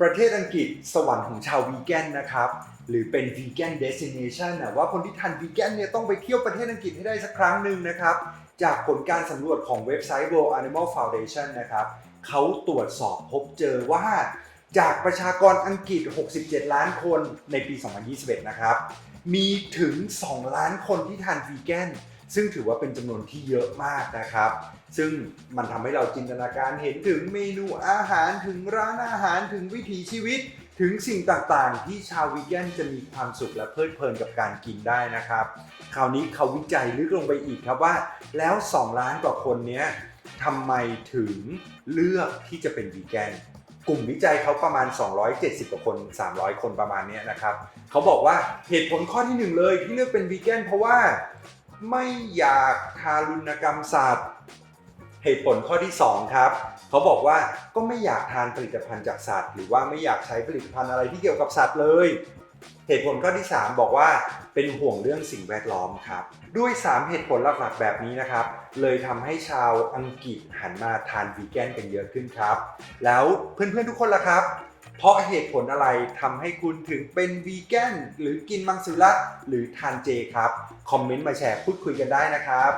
ประเทศอังกฤษสวรรค์ของชาววีแกนนะครับ หรือเป็นวีแกนเดส i เนชันนะว่าคนที่ทานวีแกนเนี่ยต้องไปเที่ยวประเทศอังกฤษให้ได้สักครั้งหนึ่งนะครับ จากผลการสำรวจของเว็บไซต์ World Animal Foundation นะครับเขาตรวจสอบพบเจอว่า จากประชากรอังกฤษ 67 ล้านคนในปี 2021 นะครับ มีถึง 2 ล้านคนที่ทานวีแกน ซึ่งถือว่าเป็นจำนวนที่เยอะมากนะครับ ซึ่งมันทำให้เราจินตนาการเห็นถึงเมนูอาหารถึงร้านอาหารถึงวิถีชีวิต ถึงสิ่งต่างๆ ที่ชาววีแกนจะมีความสุขและเพลิดเพลินกับการกินได้นะครับ คราวนี้เขาวิจัยลึกลงไปอีกครับว่า แล้ว 2 ล้านกว่าคนเนี้ยทำไมถึงเลือกที่จะเป็นวีแกนกลุ่มวิจัยเขาประมาณ 270 กว่าคน 300 คนประมาณนี้นะครับ เขาบอกว่าเหตุผลข้อที่หนึ่งเลยที่เลือกเป็นวีแกนเพราะว่า ไม่อยากทารุณกรรมสัตว์ เหตุผลข้อที่ 2 ครับ เขาบอกว่าก็ไม่อยากทานผลิตภัณฑ์จากสัตว์ หรือว่าไม่อยากใช้ผลิตภัณฑ์อะไรที่เกี่ยวกับสัตว์เลย เหตุผลข้อที่ 3 บอกว่าเป็นห่วงเรื่องสิ่งแวดล้อมครับ ด้วย 3 เหตุผลหลักๆแบบนี้นะครับ เลยทำให้ชาวอังกฤษหันมาทานวีแกนกันเยอะขึ้นครับ แล้วเพื่อนๆทุกคนล่ะครับ เพราะเหตุผลอะไรทำให้คุณถึงเป็นวีแกนหรือกินมังสวิรัตหรือทานเจครับ คอมเมนต์มาแชร์พูดคุยกันได้นะครับ